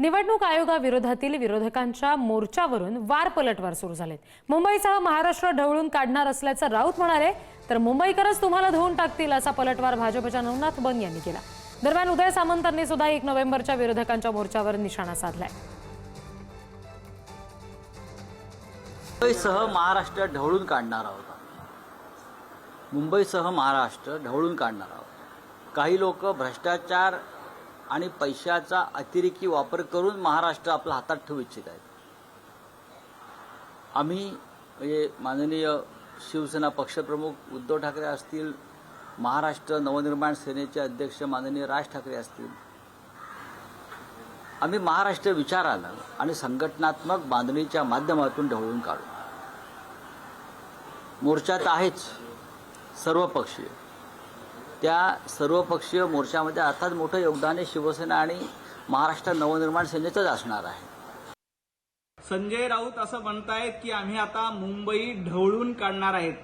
निवडणूक आयोगाविरोधातील विरोधकांच्या मोर्चावरून वार पलटवार सुरू झालेत. मुंबईसह महाराष्ट्र ढवळून काढणार असल्याचं राऊत म्हणाले तर मुंबईकरच तुम्हाला धुवून टाकतील असा पलटवार भाजपच्या नवनाथ बन यांनी केला. दरम्यान उदय सामंतांनी सुद्धा एक नोव्हेंबरच्या विरोधकांच्या मोर्चावर निशाणा साधलाय. मुंबईसह महाराष्ट्र ढवळून काढणार आहोत मुंबईसह महाराष्ट्र ढवळून काढणार आहोत. काही लोक भ्रष्टाचार आणि पैशाचा अतिरेकी वापर करून महाराष्ट्र आपल्या हातात ठेवू इच्छित आहेत. आम्ही म्हणजे माननीय शिवसेना पक्षप्रमुख उद्धव ठाकरे असतील महाराष्ट्र नवनिर्माण सेनेचे अध्यक्ष माननीय राज ठाकरे असतील आम्ही महाराष्ट्र विचारानं आणि संघटनात्मक बांधणीच्या माध्यमातून ढवळून काढू. मोर्चा तर आहेच सर्वपक्षीय. त्या सर्वपक्षीय मोर्चामध्ये अर्थात मोठं योगदान हे शिवसेना आणि महाराष्ट्र नवनिर्माण सेनेचंच असणार आहे. संजय राऊत असं म्हणतायत की आम्ही आता मुंबई ढवळून काढणार आहेत.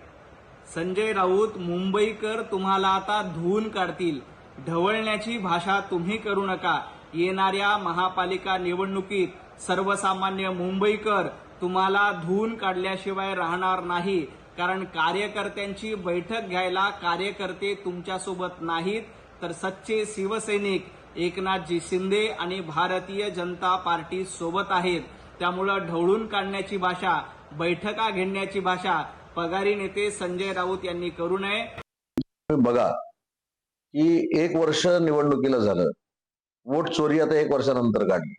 संजय राऊत मुंबईकर तुम्हाला आता धुवून काढतील. ढवळण्याची भाषा तुम्ही करू नका. येणाऱ्या महापालिका निवडणुकीत सर्वसामान्य मुंबईकर तुम्हाला धुवून काढल्याशिवाय राहणार नाही. कारण कार्यकर्त्यांची बैठक घ्यायला कार्यकर्ते तुमच्यासोबत नाहीत. तर सच्चे शिवसैनिक एकनाथजी शिंदे आणि भारतीय जनता पार्टी सोबत आहेत. त्यामुळं ढवळून काढण्याची भाषा बैठका घेण्याची भाषा पगारी नेते संजय राऊत यांनी करू नये. बघा की एक वर्ष निवडणुकीला झालं. वोट चोरी आता एक वर्षानंतर काढली.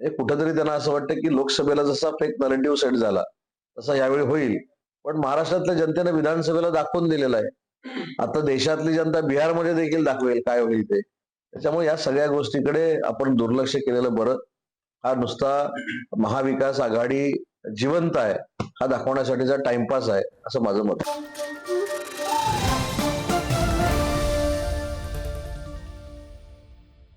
हे कुठंतरी त्यांना असं वाटतं की लोकसभेला जसा फेक नरेटिव्ह सेट झाला तसा यावेळी होईल. पण महाराष्ट्रातल्या जनतेनं विधानसभेला दाखवून दिलेलं आहे. आता देशातली जनता बिहारमध्ये देखील दाखवेल काय होईल ते. त्याच्यामुळे या सगळ्या गोष्टीकडे आपण दुर्लक्ष केलेलं बरं. हा नुसता महाविकास आघाडी जिवंत आहे. हा दाखवण्यासाठीचा टाइमपास आहे असं माझं मत आहे.